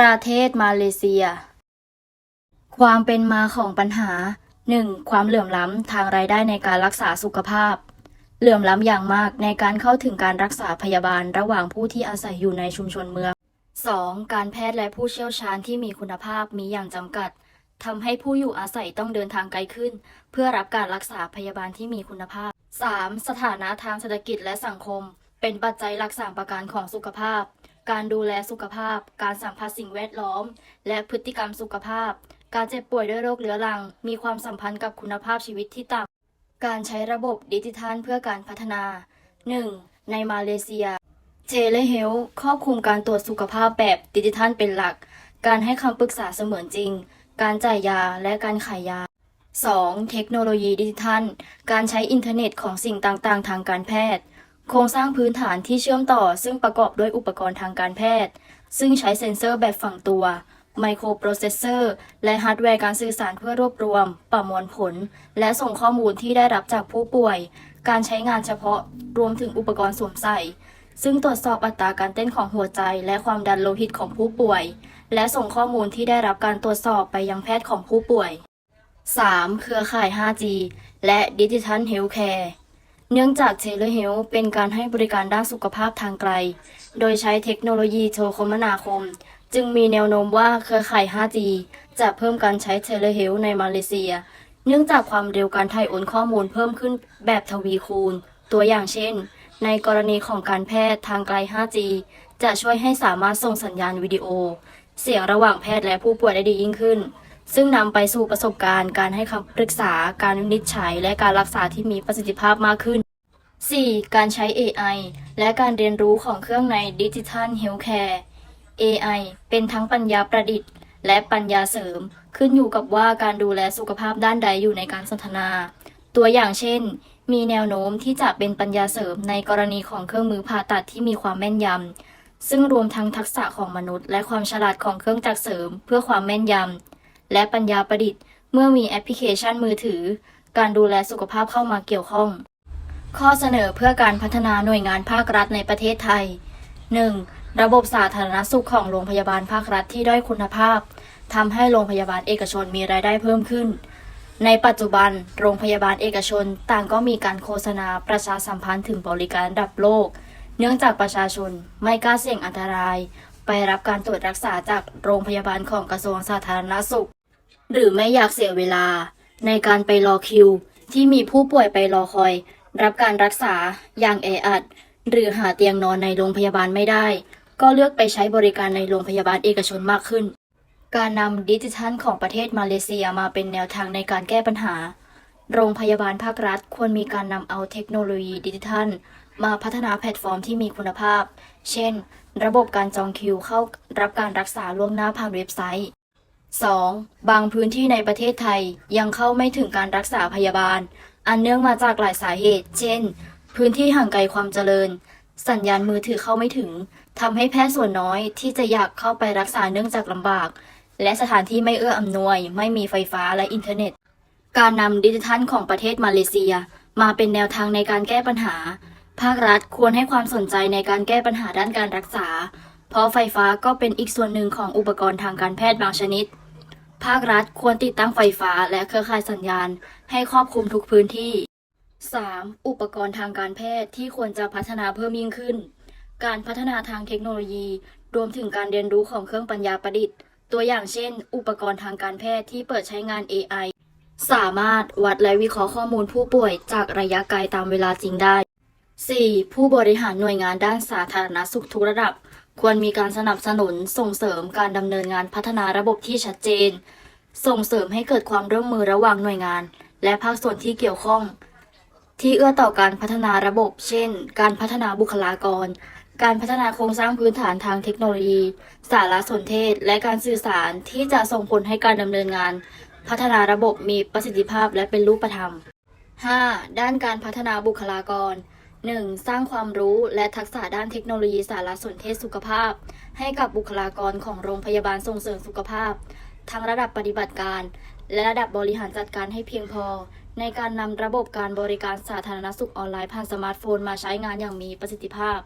ประเทศมาเลเซีย ความเป็นมาของปัญหา 1. ความเหลื่อมล้ำทางรายได้ในการรักษาสุขภาพ เหลื่อมล้ำอย่างมากในการเข้าถึงการรักษาพยาบาลระหว่างผู้ที่อาศัยอยู่ในชุมชนเมือง 2. การแพทย์และผู้เชี่ยวชาญที่มีคุณภาพมีอย่างจำกัดทำให้ผู้อยู่อาศัยต้องเดินทางไกลขึ้น เพื่อรับการรักษาพยาบาลที่มีคุณภาพ 3. สถานะทางเศรษฐกิจและสังคม เป็นปัจจัยหลักสามประการของสุขภาพ การดูแลสุขภาพ การสัมผัสสิ่งแวดล้อม และพฤติกรรมสุขภาพ การเจ็บป่วยด้วยโรคเรื้อรัง มีความสัมพันธ์กับคุณภาพชีวิตที่ต่ำ การใช้ระบบดิจิทัลเพื่อการพัฒนา 1. ในมาเลเซียเทเลเฮลครอบคลุมการตรวจสุขภาพแบบดิจิทัลเป็นหลัก การให้คำปรึกษาเสมือนจริง การจ่ายยาและการขายยา 2. เทคโนโลยีดิจิทัล การใช้อินเทอร์เน็ตของสิ่งต่างๆ ทางการแพทย์ โครงสร้างพื้นฐานที่เชื่อมต่อ ซึ่งประกอบด้วยอุปกรณ์ทางการแพทย์ ซึ่งใช้เซ็นเซอร์แบบฝังตัว ไมโครโปรเซสเซอร์ และฮาร์ดแวร์การสื่อสารเพื่อรวบรวม ประมวลผล และส่งข้อมูลที่ได้รับจากผู้ป่วย การใช้งานเฉพาะรวมถึงอุปกรณ์สวมใส่ ซึ่งตรวจสอบอัตราการเต้นของหัวใจ และความดันโลหิตของผู้ป่วย และส่งข้อมูลที่ได้รับการตรวจสอบไปยังแพทย์ของผู้ป่วย 3. เครือข่าย 5G และดิจิทัลเฮลท์แคร์ เนื่องจากเทเลเฮลเป็นการให้บริการด้านสุขภาพทางไกล โดยใช้เทคโนโลยีโทรคมนาคม จึงมีแนวโน้มว่าเครือข่าย 5G จะเพิ่มการใช้เทเลเฮลในมาเลเซีย เนื่องจากความเร็วการถ่ายโอนข้อมูลเพิ่มขึ้นแบบทวีคูณ ตัวอย่างเช่น ในกรณีของการแพทย์ทางไกล 5G จะช่วยให้สามารถส่งสัญญาณวิดีโอ เสียงระหว่างแพทย์และผู้ป่วยได้ดียิ่งขึ้นซึ่งนำไปสู่ประสบการณ์การให้คำปรึกษา การวินิจฉัย และการรักษาที่มีประสิทธิภาพมากขึ้น 4. การใช้ AI และการเรียนรู้ของเครื่องในดิจิทัลเฮลท์แคร์ AI เป็นทั้งปัญญาประดิษฐ์ และปัญญาเสริม ขึ้นอยู่กับว่าการดูแลสุขภาพด้านใดอยู่ในการสนทนา ตัวอย่างเช่น มีแนวโน้มที่จะเป็นปัญญาเสริมในกรณีของเครื่องมือผ่าตัดที่มีความแม่นยำ ซึ่งรวมทั้งทักษะของมนุษย์ และความฉลาดของเครื่องจักรเสริม เพื่อความแม่นยำ และปัญญาประดิษฐ์ เมื่อมีแอปพลิเคชันมือถือ การดูแลสุขภาพเข้ามาเกี่ยวข้อง ข้อเสนอเพื่อการพัฒนาหน่วยงานภาครัฐในประเทศไทย 1. ระบบสาธารณสุขของโรงพยาบาลภาครัฐที่ด้อยคุณภาพทำให้โรงพยาบาลเอกชนมีรายได้เพิ่มขึ้น ในปัจจุบัน โรงพยาบาลเอกชนต่างก็มีการโฆษณาประชาสัมพันธ์ถึงบริการระดับโลก เนื่องจากประชาชนไม่กล้าเสี่ยงอันตราย ไปรับการตรวจรักษาจากโรงพยาบาลของกระทรวงสาธารณสุข หรือไม่อยากเสียเวลา ในการไปรอคิว ที่มีผู้ป่วยไปรอคอย รับการรักษาอย่างแออัด หรือหาเตียงนอนในโรงพยาบาลไม่ได้ ก็เลือกไปใช้บริการในโรงพยาบาลเอกชนมากขึ้น การนำดิจิทัลของประเทศมาเลเซียมาเป็นแนวทางในการแก้ปัญหา โรงพยาบาลภาครัฐควรมีการนำเอาเทคโนโลยีดิจิทัล มาพัฒนาแพลตฟอร์มที่มีคุณภาพ เช่น ระบบการจองคิวเข้ารับการรักษาล่วงหน้าผ่านเว็บไซต์ 2. บางพื้นที่ในประเทศไทยยังเข้าไม่ถึงการรักษาพยาบาล อันเนื่องมาจากหลายสาเหตุ เช่น พื้นที่ห่างไกลความเจริญ สัญญาณมือถือเข้าไม่ถึงทำให้แพทย์ส่วนน้อยที่จะอยากเข้าไปรักษาเนื่องจากลำบาก และสถานที่ไม่เอื้ออำนวย ไม่มีไฟฟ้าและอินเทอร์เน็ต การนำดิจิทัลของประเทศมาเลเซีย มาเป็นแนวทางในการแก้ปัญหา ภาครัฐควรให้ความสนใจในการแก้ปัญหาด้านการรักษา เพราะไฟฟ้าก็เป็นอีกส่วนหนึ่งของอุปกรณ์ทางการแพทย์บางชนิด ภาครัฐควรติดตั้งไฟฟ้าและเครือข่ายสัญญาณ ให้ครอบคลุมทุกพื้นที่ 3. อุปกรณ์ทางการแพทย์ที่ควรจะพัฒนาเพิ่มยิ่งขึ้น การพัฒนาทางเทคโนโลยี รวมถึงการเรียนรู้ของเครื่องปัญญาประดิษฐ์ ตัวอย่างเช่น อุปกรณ์ทางการแพทย์ที่เปิดใช้งาน AI สามารถวัดและวิเคราะห์ข้อมูลผู้ป่วยจากระยะไกลตามเวลาจริงได้ 4. ผู้บริหารหน่วยงานด้านสาธารณสุขทุกระดับ ควรมีการสนับสนุนส่งเสริมการดำเนินงานพัฒนาระบบที่ชัดเจน ส่งเสริมให้เกิดความร่วมมือระหว่างหน่วยงาน และภาคส่วนที่เกี่ยวข้อง ที่เอื้อต่อการพัฒนาระบบ เช่น การพัฒนาบุคลากร การพัฒนาโครงสร้างพื้นฐานทางเทคโนโลยี สารสนเทศ และการสื่อสารที่จะส่งผลให้การดำเนินงาน พัฒนาระบบมีประสิทธิภาพและเป็นรูปธรรม 5. ด้านการพัฒนาบุคลากร 1. สร้างความรู้และทักษะด้านเทคโนโลยีสารสนเทศสุขภาพ ให้กับบุคลากรของโรงพยาบาลส่งเสริมสุขภาพ ทั้งระดับปฏิบัติการ และระดับบริหารจัดการให้เพียงพอ ในการนำระบบการบริการสาธารณสุขออนไลน์ผ่านสมาร์ทโฟนมาใช้งานอย่างมีประสิทธิภาพ